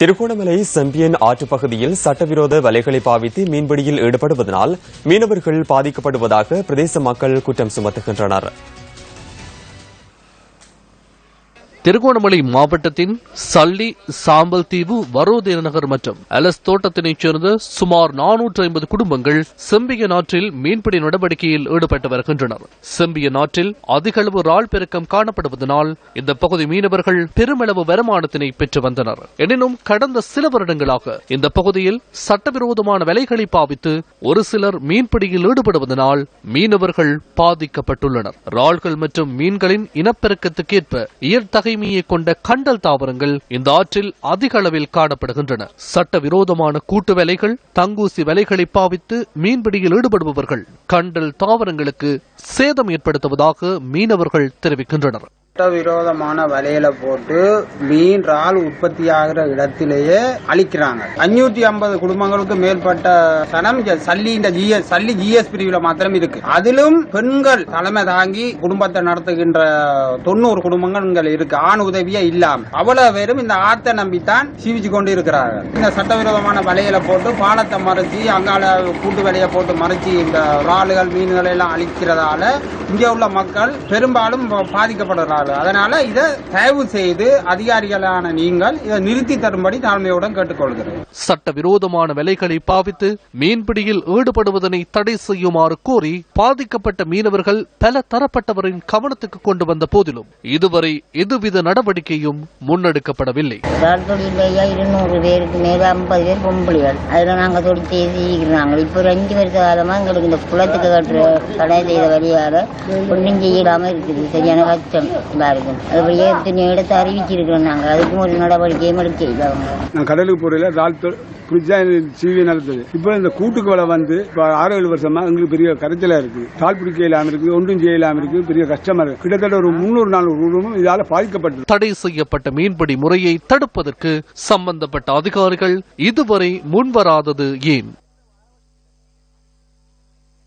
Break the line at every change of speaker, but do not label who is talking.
திருகோணமலை செம்பியன் ஆற்றுப்பகுதியில் சட்டவிரோத வலைகளை பாவித்து மீன்பிடியில் ஈடுபடுவதனால் மீனவர்கள் பாதிக்கப்படுவதாக பிரதேச மக்கள் குற்றம் சுமத்துகின்றனர்.
திருகோணமலை மாவட்டத்தின் சல்லி சாம்பல் தீவு வரோதேர நகர் மற்றும் அலஸ் தோட்டத்தினைச் சேர்ந்த சுமார் நானூற்று ஐம்பது குடும்பங்கள் செம்பிய நாற்றில் மீன்பிடி நடவடிக்கையில் ஈடுபட்டு வருகின்றனர். செம்பிய நாற்றில் அதிக அளவு பெருக்கம் காணப்படுவதனால் இந்த பகுதி மீனவர்கள் பெருமளவு வருமானத்தினை பெற்று வந்தனர். எனினும் கடந்த சில வருடங்களாக இந்த பகுதியில் சட்டவிரோதமான விலைகளை பாவித்து ஒரு சிலர் மீன்பிடியில் ஈடுபடுவதனால் மீனவர்கள் பாதிக்கப்பட்டுள்ளனர். இறால்கள் மற்றும் மீன்களின் இனப்பெருக்கத்துக்கேற்ப இயற்கை இயற்தகைமையை கொண்ட கண்டல் தாவரங்கள் இந்த ஆற்றில் அதிக அளவில் காணப்படுகின்றன. சட்டவிரோதமான கூட்டு வேலைகள் தங்கூசி வேலைகளை பாவித்து மீன்பிடியில் ஈடுபடுபவர்கள் கண்டல் தாவரங்களுக்கு சேதம் ஏற்படுத்துவதாக மீனவர்கள் தெரிவிக்கின்றனர்.
சட்டவிரோதமான வலையில போட்டு மீன் இறால் உற்பத்தி ஆகிற இடத்திலேயே அழிக்கிறாங்க. அஞ்சூத்தி ஐம்பது குடும்பங்களுக்கு மேற்பட்ட சனம் சல்லி இந்த ஜிஎஸ் சல்லி ஜிஎஸ் பிரிவுல மாத்திரம் இருக்கு. அதிலும் பெண்கள் தலைமை தாங்கி குடும்பத்தை நடத்துகின்ற தொண்ணூறு குடும்பங்கள் இருக்கு. ஆண் உதவியே இல்லாம. அவ்வளவு பேரும் இந்த ஆத்தை நம்பித்தான் சீவிச்சு கொண்டு இருக்கிறார்கள் இந்த சட்டவிரோதமான வலையில போட்டு பாலத்தை மறைச்சி அங்கால கூட்டு வலையை போட்டு மறைச்சி இந்த இறாலுகள் மீன்களை எல்லாம் அழிக்கிறதால இங்க உள்ள மக்கள் பெரும்பாலும் பாதிக்கப்படுறார்கள் அதனால இதை தயவு செய்து அதிகாரிகளான நீங்கள் இதை நிறுத்தி தரும்படி தாழ்மையுடன் கேட்டுக்கொள்கிறேன்.
சட்டவிரோதமான விலைகளை பாவித்து மீன்பிடியில் ஈடுபடுவதனை தடை செய்யுமாறு கோரி பாதிக்கப்பட்ட மீனவர்கள் பல தரப்பட்டவரின் கவனத்துக்கு கொண்டு வந்த போதிலும் இதுவரை எதுவித நடவடிக்கையும் முன்னெடுக்கப்படவில்லை.
இருநூறு பேருக்கு மேல ஐம்பது பேர் பொம்பளைகள். அதில் நாங்கள் தொழில் செய்கிறாங்க இப்போ ஒரு அஞ்சு வருஷ காலமா எங்களுக்கு இந்த குளத்துக்கு கட்டுற கடை செய்த வழியால ஒன்றும் செய்யலாம இருக்குது. சரியான கஷ்டம். எல்லாருக்கும் அது ஏற்று எடுத்து அறிவிச்சிருக்கிறோம் நாங்கள் அதுக்கும் ஒரு நடவடிக்கையும் அவங்க
நான் கடலுக்கு போறதுல இறால் பிடிச்சா சீவி நடத்துது இப்போ இந்த கூட்டுக்கு வலை வந்து இப்போ ஆறு ஏழு வருஷமா எங்களுக்கு பெரிய கரைச்சலா இருக்கு. தால் பிடிக்க இல்லாம இருக்கு ஒன்றும் செய்ய இல்லாம இருக்கு பெரிய கஷ்டமா இருக்கு. கிட்டத்தட்ட ஒரு முன்னூறு நானூறு குடும்பம் இதால பாதிக்கப்பட்டது
தடை செய்யப்பட்ட மீன்பிடி முறையை தடுப்பதற்கு சம்பந்தப்பட்ட அதிகாரிகள் இதுவரை முன்வராதது ஏன்?